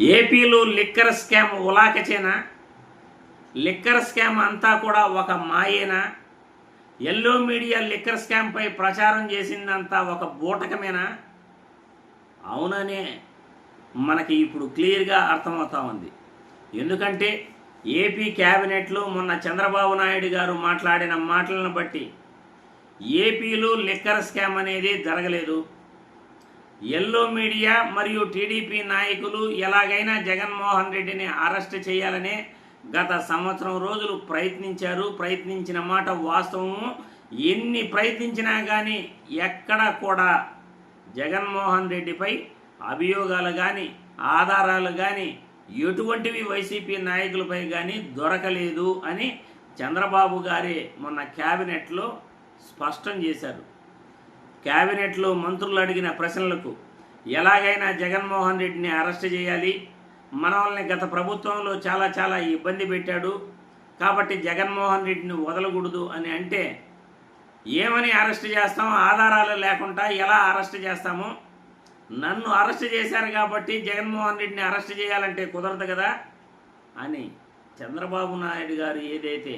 ఏపీలో liquor scam ఉలాకచేనా? Liquor scam అంతా కూడా ఒక మాయేనా? ఎల్లో మీడియా లిక్కర్ స్కామ్పై ప్రచారం చేసిందంతా ఒక బూటకమేనా? అవుననే మనకి ఇప్పుడు క్లియర్గా అర్థమవుతా ఉంది. ఎందుకంటే ఏపీ క్యాబినెట్లో మొన్న చంద్రబాబు నాయుడు గారు మాట్లాడిన మాటలను బట్టి ఏపీలో లిక్కర్ స్కామ్ అనేది జరగలేదు. ఎల్లో మీడియా మరియు టీడీపీ నాయకులు ఎలాగైనా జగన్మోహన్ రెడ్డిని అరెస్ట్ చేయాలనే గత సంవత్సరం రోజులు ప్రయత్నించారు. ప్రయత్నించిన మాట వాస్తవము. ఎన్ని ప్రయత్నించినా కానీ ఎక్కడ కూడా జగన్మోహన్ రెడ్డిపై అభియోగాలు కానీ ఆధారాలు కానీ ఎటువంటివి వైసీపీ నాయకులపై కానీ దొరకలేదు అని చంద్రబాబు గారే మొన్న క్యాబినెట్లో స్పష్టం చేశారు. క్యాబినెట్లో మంత్రులు అడిగిన ప్రశ్నలకు ఎలాగైనా జగన్మోహన్ రెడ్డిని అరెస్ట్ చేయాలి. మనల్ని గత ప్రభుత్వంలో చాలా చాలా ఇబ్బంది పెట్టాడు. కాబట్టి జగన్మోహన్ రెడ్డిని వదలకూడదు అని అంటే ఏమని అరెస్ట్ చేస్తాం? ఆధారాలు లేకుండా ఎలా అరెస్ట్ చేస్తాము? నన్ను అరెస్ట్ చేశారు కాబట్టి జగన్మోహన్ రెడ్డిని అరెస్ట్ చేయాలంటే కుదరదు కదా అని చంద్రబాబు నాయుడు గారు ఏదైతే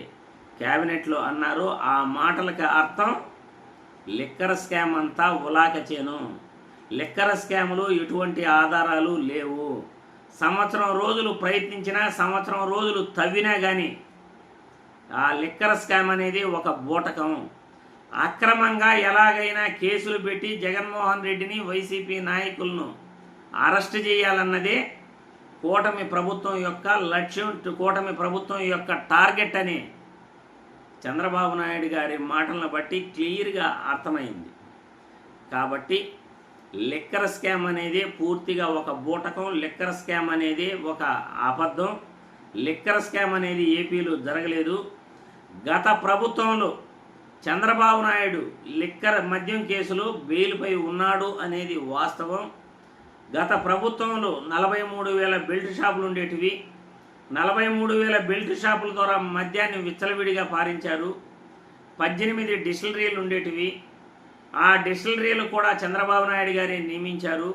క్యాబినెట్లో అన్నారో ఆ మాటలకు అర్థం లిక్కర్ స్కామ్ అంతా ఉలాకచేను లిక్కర్ స్కామ్లు ఎటువంటి ఆధారాలు లేవు. సంవత్సరం రోజులు ప్రయత్నించినా సంవత్సరం రోజులు తవ్వినా కానీ ఆ లిక్కర్ స్కామ్ అనేది ఒక బూటకం. అక్రమంగా ఎలాగైనా కేసులు పెట్టి జగన్మోహన్ రెడ్డిని వైసీపీ నాయకులను అరెస్ట్ చేయాలన్నదే కూటమి ప్రభుత్వం యొక్క లక్ష్యం కూటమి ప్రభుత్వం యొక్క టార్గెట్ అని చంద్రబాబు నాయుడు గారి మాటలను బట్టి క్లియర్గా అర్థమైంది. కాబట్టి లిక్కర్ స్కామ్ అనేది పూర్తిగా ఒక బూటకం లిక్కర్ స్కామ్ అనేది ఒక అబద్ధం. లిక్కర్ స్కామ్ అనేది ఏపీలో జరగలేదు. గత ప్రభుత్వంలో చంద్రబాబు నాయుడు లిక్కర్ మద్యం కేసులో బెయిల్పై ఉన్నాడు అనేది వాస్తవం. గత ప్రభుత్వంలో నలభై మూడు వేల బెల్ట్ షాపులు ఉండేటివి. నలభై మూడు వేల బెల్ట్ షాపుల ద్వారా మద్యాన్ని విచ్చలవిడిగా పారించారు. పద్దెనిమిది డిస్టిలరీలు ఉండేటివి. ఆ డిస్టిలరీలు కూడా చంద్రబాబు నాయుడు గారే నియమించారు.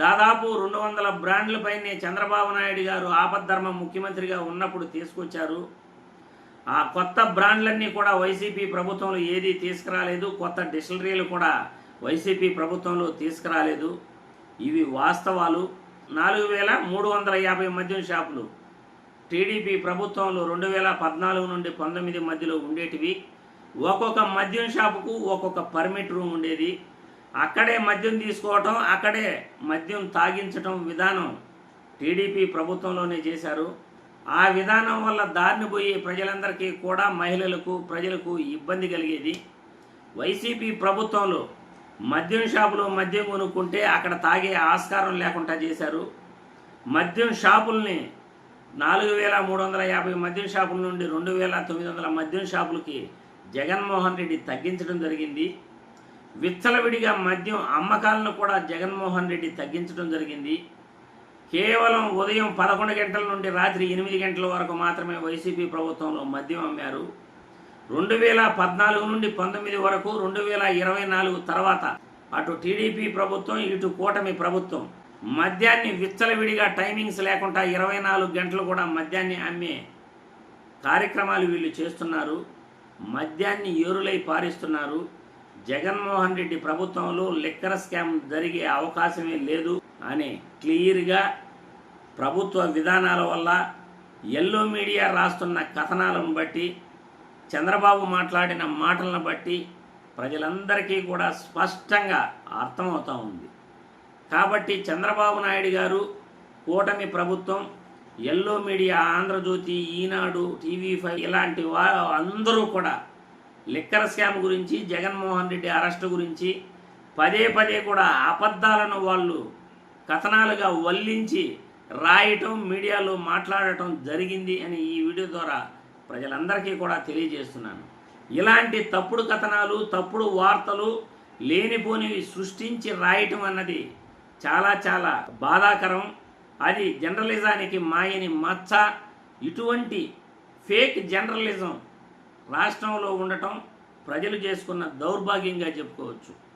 దాదాపు రెండు వందల బ్రాండ్లపైనే చంద్రబాబు నాయుడు గారు ఆపద్ధర్మ ముఖ్యమంత్రిగా ఉన్నప్పుడు తీసుకొచ్చారు. ఆ కొత్త బ్రాండ్లన్నీ కూడా వైసీపీ ప్రభుత్వంలో ఏదీ తీసుకురాలేదు. కొత్త డిస్టిలరీలు కూడా వైసీపీ ప్రభుత్వంలో తీసుకురాలేదు. ఇవి వాస్తవాలు. నాలుగు వేల మూడు వందల యాభై మద్యం షాపులు. టీడీపీ ప్రభుత్వంలో రెండు వేల పద్నాలుగు నుండి పంతొమ్మిది మధ్యలో ఉండేటివి. ఒక్కొక్క మద్యం షాపుకు ఒక్కొక్క పర్మిట్ రూమ్ ఉండేది. అక్కడే మద్యం తీసుకోవటం అక్కడే మద్యం తాగించటం విధానం టీడీపీ ప్రభుత్వంలోనే చేశారు. ఆ విధానం వల్ల దారిని పోయే ప్రజలందరికీ కూడా మహిళలకు ప్రజలకు ఇబ్బంది కలిగేది. వైసీపీ ప్రభుత్వంలో మద్యం షాపులో మద్యం కొనుక్కుంటే అక్కడ తాగే ఆస్కారం లేకుండా చేశారు. మద్యం షాపుల్ని నాలుగు వేల మూడు వందల యాభై మద్యం షాపుల నుండి రెండు వేల తొమ్మిది వందల మద్యం షాపులకి జగన్మోహన్ రెడ్డి తగ్గించడం జరిగింది. విచ్చలవిడిగా మద్యం అమ్మకాలను కూడా జగన్మోహన్ రెడ్డి తగ్గించడం జరిగింది. కేవలం ఉదయం పదకొండు గంటల నుండి రాత్రి ఎనిమిది గంటల వరకు మాత్రమే వైసీపీ ప్రభుత్వంలో మద్యం అమ్మారు. రెండు వేల పద్నాలుగు నుండి పంతొమ్మిది వరకు రెండు వేల ఇరవై నాలుగు తర్వాత అటు టీడీపీ ప్రభుత్వం ఇటు కూటమి ప్రభుత్వం మద్యాన్ని విచ్చలవిడిగా టైమింగ్స్ లేకుండా ఇరవై నాలుగు గంటలు కూడా మద్యాన్ని అమ్మే కార్యక్రమాలు వీళ్ళు చేస్తున్నారు. మద్యాన్ని ఏరులై పారిస్తున్నారు. జగన్మోహన్ రెడ్డి ప్రభుత్వంలో లిక్కర్ స్కామ్ జరిగే అవకాశమే లేదు అని క్లియర్గా ప్రభుత్వ విధానాల వల్ల ఎల్లో మీడియా రాస్తున్న కథనాలను బట్టి చంద్రబాబు మాట్లాడిన మాటలను బట్టి ప్రజలందరికీ కూడా స్పష్టంగా అర్థమవుతూ ఉంది. కాబట్టి చంద్రబాబు నాయుడు గారు కూటమి ప్రభుత్వం yellow media Andhra Jyothi Eenadu TV five ఇలాంటి వా అందరూ కూడా లిక్కర్ స్కామ్ గురించి జగన్మోహన్ రెడ్డి అరెస్ట్ గురించి పదే పదే కూడా అబద్ధాలను వాళ్ళు కథనాలుగా వల్లించి రాయటం మీడియాలో మాట్లాడటం జరిగింది అని ఈ వీడియో ద్వారా ప్రజలందరికీ కూడా తెలియజేస్తున్నాను. ఇలాంటి తప్పుడు కథనాలు తప్పుడు వార్తలు లేనిపోనివి సృష్టించి రాయటం అన్నది చాలా చాలా బాధాకరం. అది జర్నలిజానికి మాయని మచ్చ. ఇటువంటి ఫేక్ జర్నలిజం రాష్ట్రంలో ఉండటం ప్రజలు చేసుకున్న దౌర్భాగ్యంగా చెప్పుకోవచ్చు.